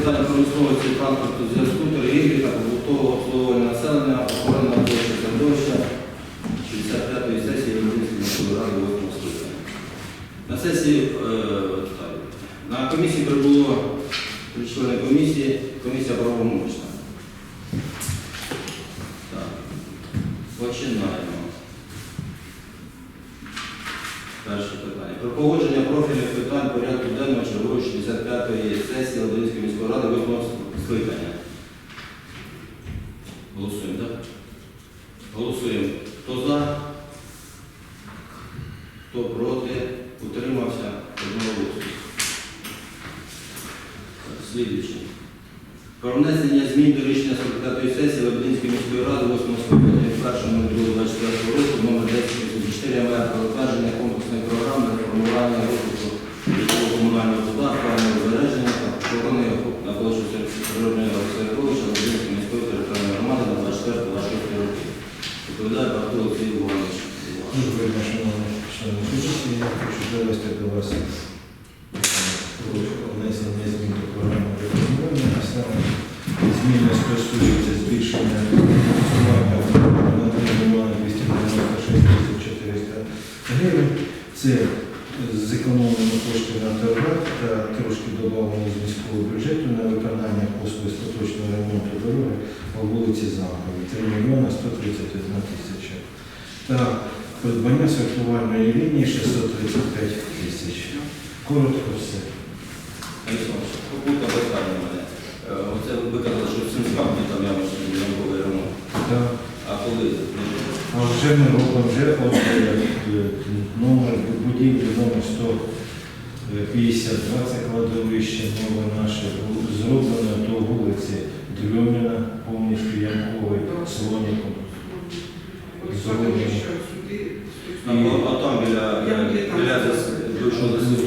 питання промисловості, транспорту, зв'язку, торгівлі та побутового обслуговування населення, охорона площі середовища 65-ї сесії Володимирської міської ради 8 скликання. На сесії е, на комісії прибуло три члени комісії, комісія правомочна. Так, починаємо. Перше. Про погодження профільних питань порядку денного чергової 65-ї сесії Володимирської міської ради 8 скликання. Голосуємо, так? Голосуємо. Хто за? Хто проти? Утримався? Одноголосно. Так, Слідуючий. Про внесення змін до рішення 45-ї сесії Лебединської міської ради 8 скликання від 1.02.24 року номер 1084 МР про затвердження комплексної програми реформування розвитку житлово-комунального господарства, збереження та охорони на площі природної середовища Лебединської міської територіальної громади на 24-26 роки. Відповідає Павло Олексій Іванович. Доброго дня, шановні члени. Я хочу довести до вас внесення змін до програми реформування, а саме зміни стосуються збільшення фінансування на 3 мільйони 296 тисяч 400 гривень. Це зекономлено кошти на торгах та трошки додавлено з міського бюджету на виконання послуг остаточного ремонту дороги по вулиці Замкові 3 мільйони 131 тисяча. Та придбання сортувальної лінії 635 тисяч. Коротко все. Олександр, попутно питання в мене. Е, Оце ви казали, що в Сімськамді там ямочний ямковий ремонт. Та, А коли? А вже ми робимо вже от, е, номер будівлі номер 152, це кладовище нове наше, зроблено до вулиці Дрьоміна, повністю Янковий, Солоніком. А, там біля.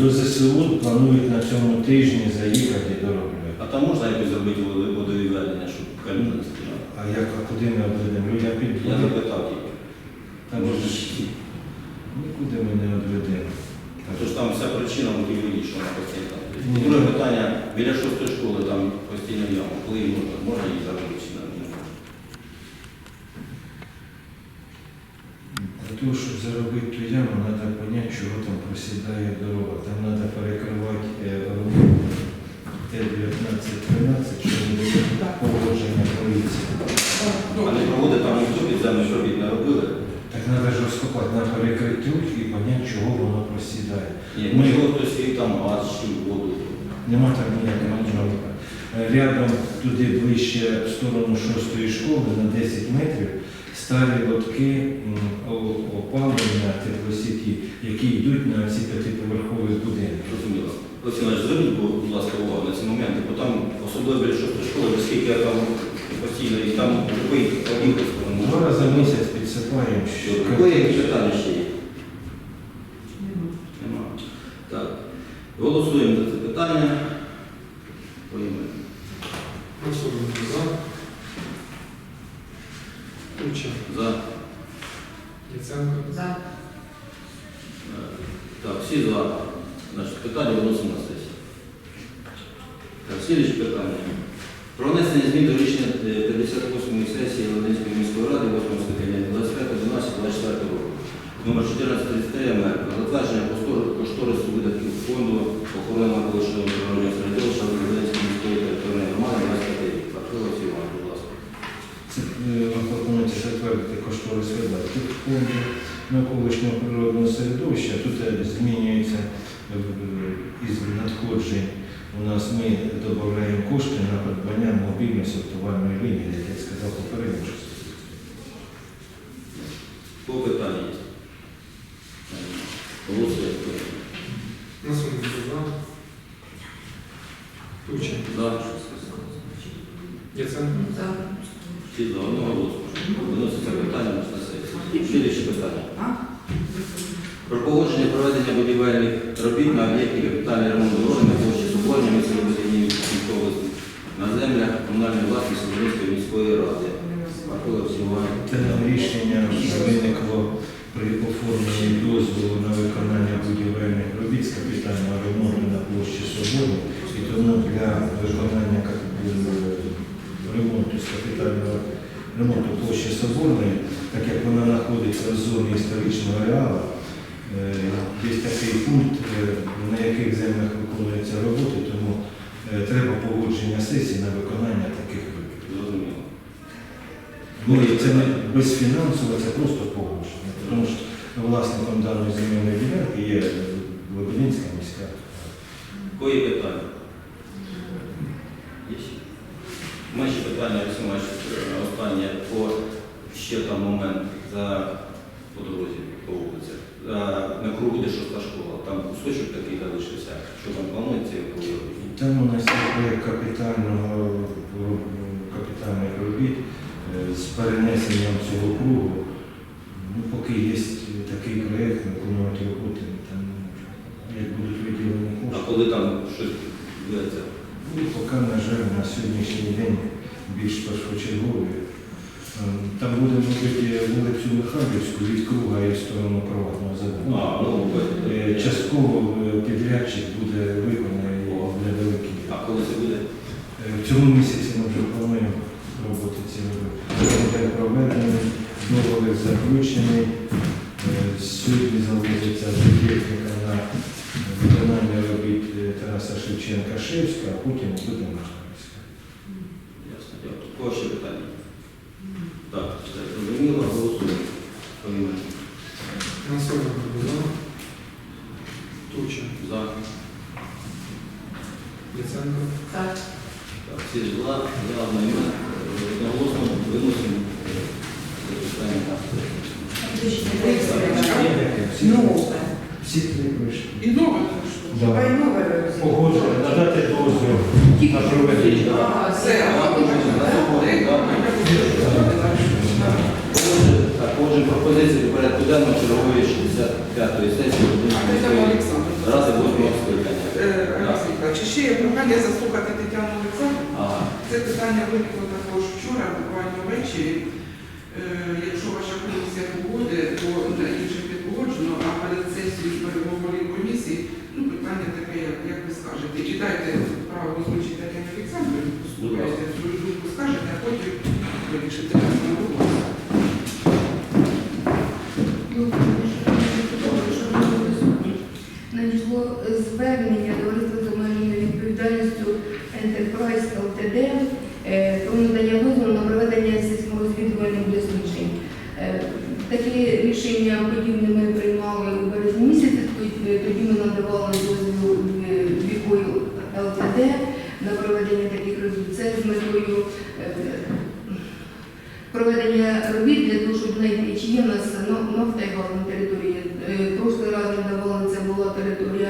До ЗСУ планують на цьому тижні заїхати дороблять. А там можна якось зробити водовідведення, щоб калюжа не стояла? А як, а куди ми обведемо? Я запитав тільки. Там же ж нікуди ми не відведемо. Тож там вся причина мотивологічна постійно Друге питання, біля шостої школи там постійно яма. Коли її можна? Можна її чи не? Для того, щоб заробити ту яму, треба зрозуміти, чого там просідає дорога. Там треба перекривати е, Т-19-13, що не дає погодження поліції. А не проводить там ніхто підземних робіт не робили? Так треба ж розкопати на перекриттю і зрозуміти, чого воно просідає. Ні, Ми- можливо, хтось їх там газ чи воду. Нема там ніякого нічого. Е, Рядом туди ближче в сторону шостої школи на 10 метрів старі лотки опалення теплосіті, які йдуть на ці п'ятиповерхові будинки. Зрозуміло. Олексій зверніть, будь ласка, увагу на ці моменти, бо там, особливо біля шостої школи, оскільки я там постійно, і там любий об'їхав, Два рази в місяць підсипаємо. що- які питання ще є? Нема. Так. Голосуємо за це питання. Поїмемо. Голосуємо за. Куча. За. Яценко. За. Е, Так, всі за. Питання виносимо на сесію. Так, слідуюче питання. Про внесення змін до рішення е, 58-ї сесії Володимирської міської ради 8 скликання 25-12-24 року. Номер 1433 МР. Про затвердження кошторису- видатків фонду охорони навколишнього природного середовища Володимирської міської територіальної громади 25 рік. Павло Іван, будь ласка. Е, пропонується затвердити кошторис видатків фонду навколишнього природного середовища. Тут е, змінюється е, із надходжень. У нас ми додаємо кошти на придбання мобільної сортувальної лінії, як я сказав попередньо. По питанню. Голосуємо. Голосуємо за. Куча. За. Яценко. За. Всі за одного голосу. Виноситься питання на сесію. Слідуюче питання проведення будівельних робіт на об'єкті капітальний ремонт дороги на площі Суворня міської водії області на землях комунальної власності Сумської міської ради. Це рішення виникло при оформленні дозволу на виконання будівельних робіт з капітального ремонту на площі Собору. І тому для виконання е, ремонту з капітального ремонту площі Соборної, так як вона знаходиться в зоні історичного реалу, є такий пункт, е, на яких землях виконуються роботи, тому е, треба погодження сесії на виконання таких робіт. Ну і це не безфінансово, це просто погодження. Тому що власником даної земельної ділянки є Лебединська міська. Кої питання? Є ще? Ми ще питання, останнє по ще там момент за по дорозі по вулиці. На кругу, де шоста школа, там кусочок такий залишився, що там планується робити. Там у нас є капітального капітальних робіт е, з перенесенням цього кругу. Ну, поки є такий проєкт, виконувати роботи, там як будуть виділені кошти. А коли там щось ведеться? Ну, поки, на жаль, на сьогоднішній день більш першочергові. Там буде, мабуть, вулицю Михайлівську від круга і в сторону приватного заводу. А, ну, Е, Частково е, підрядчик буде виконаний невеликий. а коли це буде? Е, В цьому місяці ми вже плануємо роботи ці робити. Буде проведений, договір заключений. Е, Сьогодні завозиться техніка на виконання робіт е, Тараса Шевченка Шевська, а потім буде Михайлівська. Ясно, дякую. Кого ще питання? Так, все зрозуміло, голосуємо. Поіменно. Насоненко за. Туча. За. Яценко. Так, всі за, за одноіменно, питання на Всі, три пройшли. І нове, Да. Хіба й нове Погоджено, надати дозвіл на проведення. А, це, а Так, Отже, пропозиції порядку денного чергової 65-ї сесії ради 8 скликання. Е, Чи ще є прохання заслухати Тетяну Олександрівну? Це питання виникло також вчора, буквально ввечері. Е, Якщо ваша комісія погоди, то на інше підгоджено. а перед сесією перемог голів комісії, ну питання таке, як, як ви скажете. І дайте право озвучити Тетяні Олександрівні, послухайте свою думку, скажете, а потім вирішите на роботу. Надійшло звернення до товариства з обмеженою відповідальністю Enterprise LTD е, про надання дозволу на проведення сільськогосподарювальних досліджень. Е, Такі рішення подібне ми приймали у березні місяці, тоді ми надавали дозвіл е, вікою ЛТД на проведення таких робіт. Це з метою е, проведення робіт для того, щоб знайти, чи є в нас нафта на території. Е, Прошлий раз ми давали, це була територія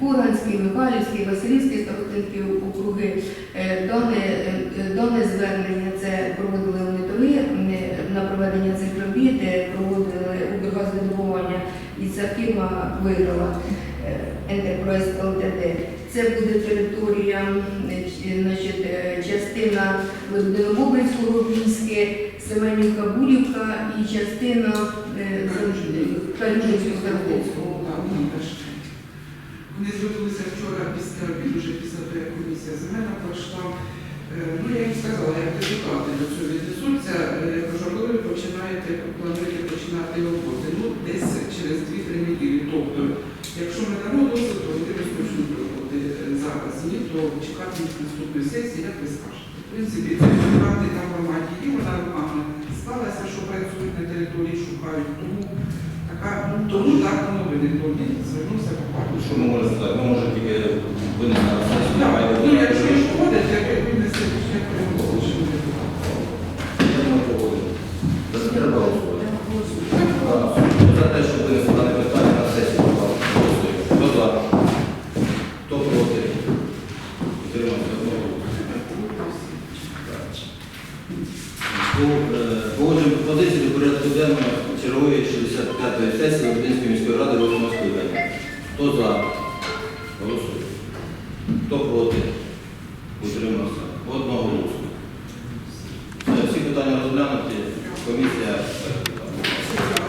Куранський, Михайлівський, Василівський, Старостинські округи. Дане, дане звернення це проводили е, на проведення цих робіт, е, проводили Укргазвидобування, і ця фірма виграла е, Enterprise LTD. Це буде територія, е, значить, е, частина Лебедино-Бобринського військи, Семенівка Бурівка і частина Калюжинського. Вони звернулися вчора після обіду, вже після того, як комісія земельна пройшла. Е, Ну, я їм сказала, як депутати до цього віднесуться. Я кажу, коли ви починаєте, плануєте починати роботи? Ну, десь через 2-3 неділі. Тобто, якщо ми дамо досвід, то вони розпочнуть роботи Е, зараз. Ні, то чекати наступної сесії, як ви скажете. В принципі, це правди там громаді є, вона руками сталася, що працюють на території, шукають. Тому така, ну, тому так воно виникло. Звернувся по факту, Що ми можемо сказати? Ми можемо тільки винести на сесію. Е, погоджуємо пропозицію до порядку денного чергової 65-ї сесії Української міської ради Володимирської району. Хто за? Голосує. Хто проти? Утримався. Одного.